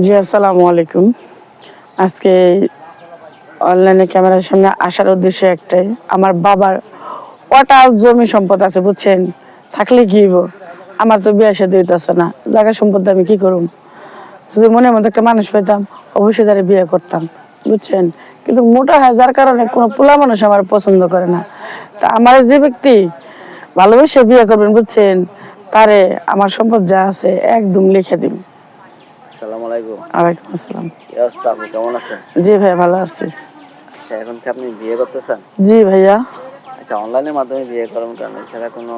জি, আসসালামু আলাইকুম। আজকে অনলাইনে ক্যামেরার সামনে আসার উদ্দেশ্য একটাই, আমার বাবার অটাল জমি সম্পদ আছে, বুঝছেন? থাকলে কি আমার তো বিয়ে সাথে হইতেছে না, জায়গা সম্পদ আমি কি করুম? যদি মনের মধ্যে একটা মানুষ পেতাম অবশ্যই তারা বিয়ে করতাম, বুঝছেন? কিন্তু মোটা হয়, যার কারণে কোনো পোলা মানুষ আমার পছন্দ করে না। তা আমার যে ব্যক্তি ভালোবেসে বিয়ে করবেন, বুঝছেন? তারে আমার সম্পদ যা আছে, একদম লিখে দিন আসসালামু আলাইকুম। আসসালাম। কি অবস্থা আপনি কেমন আছেন? জি ভাইয়া ভালো আছি। আচ্ছা এখন কি আপনি বিয়ে করতে চান জি ভাইয়া। আচ্ছা অনলাইনের মাধ্যমে বিয়ে কারণ এছাড়া কোনো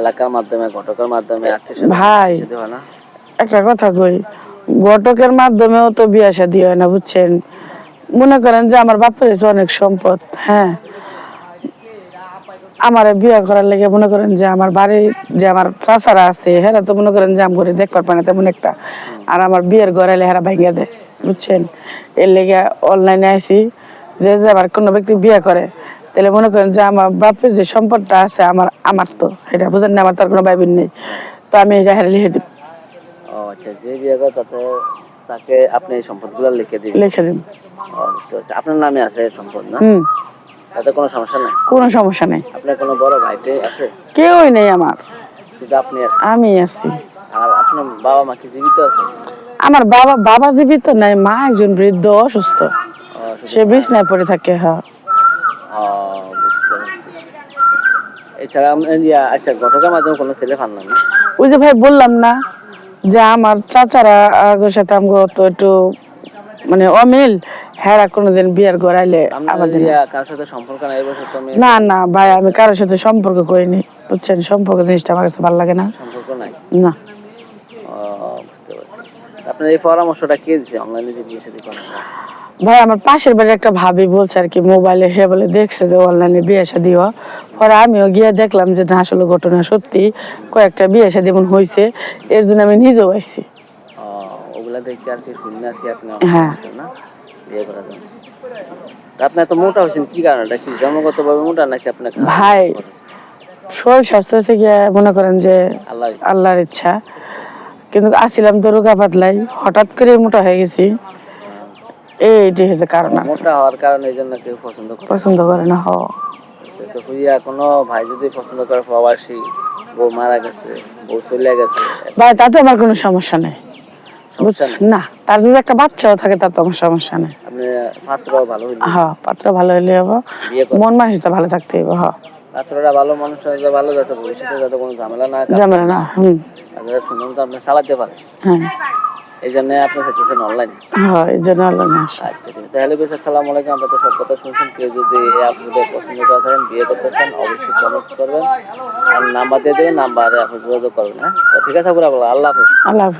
এলাকার মাধ্যমে ঘটকের মাধ্যমে আত্মীয় ভাই। না? একটা কথা কই ঘটকের মাধ্যমেও তো বিয়ে শাদী হয় না বুঝছেন? মনে করেন যে আমার বাপের অনেক সম্পদ হ্যাঁ? আমার বিয়ে করার লেগে মনে করেন যে আমার বাড়ি যে আমার চাচারা আছে হেরা তো মনে করেন যে আম করে দেখবার পায় না তেমন একটা। আর আমার বিয়ের গড়াইলে হেরা ভাঙ্গা দেয় বুঝছেন? এর লেগে অনলাইনে আইসি যে যে আবার কোনো ব্যক্তি বিয়ে করে তাহলে মনে করেন যে আমার বাপের যে সম্পদটা আছে আমার আমার তো। এটা বুঝেন না আমার তার কোনো বাইবিন নেই। তো আমি এটা হেরা লিখে দিই আচ্ছা যে বিয়ে করে তাতে তাকে আপনি সম্পদগুলো লিখে দিবেন? লিখে দিন আপনার নামে আছে সম্পদ না? হুম। তাতে কোনো সমস্যা নেই? কোনো সমস্যা নেই। আপনার কোনো বড় ভাইতে আছে? কেউই নেই আমার। শুধু আপনি আছেন? আমি আছি। আর আপনার বাবা মা কি জীবিত আছে? আমার বাবা বাবা জীবিত নাই মা একজন বৃদ্ধ অসুস্থ। সে বিছনায় পড়ে থাকে হ্যাঁ। এছাড়া আচ্ছা ঘটকের মাধ্যমে কোনো ছেলে পান না না? ওই যে ভাই বললাম না যে আমার চাচারা সাথে আমগো তো একটু মানে অমিল হ্যাঁ কোনোদিন বিয়ার গড়াইলে আমাদের কারোর সাথে সম্পর্ক নাই বছর তো মেয়ে না না ভাই আমি কারোর সাথে সম্পর্ক করিনি বুঝছেন? সম্পর্ক জিনিসটা আমার কাছে ভালো লাগে না। সম্পর্ক নাই? না। বুঝতে পারছি। আপনার এই পরামর্শটা কে দিছে? অনলাইনে যে বিয়ে শাদী করেন ভাই আমার পাশের বাড়ির একটা ভাবি বলছে আর কি মোবাইলে হে বলে দেখছে যে অনলাইনে বিয়ে শাদী হওয়া পরে আমিও গিয়ে দেখলাম যে না আসলে ঘটনা সত্যি। কয়েকটা বিয়ে শাদী এমন হয়েছে এর জন্য আমি নিজেও আইছি। ও, ওগুলা দেখে আর কি শুনে আর কি আপনি হ্যাঁ। না? বিয়ে করার জন্য। আপনি এত মোটা হয়েছেন কি কারণে? এটা কি জন্মগত ভাবে মোটা নাকি আপনার ভাই। শরীর স্বাস্থ্য গিয়ে মনে করেন যে আল্লাহ আল্লাহর ইচ্ছা। কিন্তু আসছিলাম তো রোগা পাতলাই হঠাৎ করে মোটা হয়ে গেছি। এইটি হচ্ছে কারণ মোটা হওয়ার কারণে এই জন্য কেউ পছন্দ করে পছন্দ করে না হ। তো হইয়া কোনো ভাই যদি পছন্দ করে প্রবাসী বউ মারা গেছে বউ চলে গেছে ভাই তাতে আমার কোনো সমস্যা নেই। না তার যদি একটা বাচ্চাও থাকে তাতে আমার সমস্যা নেই। আপনি পাত্র ভালো হ্যাঁ পাত্র ভালো হইলে হব। মন মানসিকতা ভালো থাকতে হইব হ্যাঁ পাত্রটা ভালো মানুষ হলে ভালো যাতে ভবিষ্যতে যাতে কোনো ঝামেলা না জামেলা না হুম। তাদের সুন্দর মতো আপনি চালাতে পারেন। হ্যাঁ। এই জন্য আপনি চাইতেছেন অনলাইন হ্যাঁ এই জন্য আল্লাহ আচ্ছা তাহলে বেশ আসসালামু আলাইকুম। আমরা তো সব কথা শুনছেন। কেউ যদি এই আপনাদের পছন্দ করে থাকেন বিয়ে করতে চান অবশ্যই কমেন্টস করবেন। আর নাম্বার দিয়ে দেবেন নাম্বারে আপনি যোগাযোগ করবেন হ্যাঁ? ঠিক আছে পুরা আল্লাহ হাফেজ। আল্লাহ হাফেজ।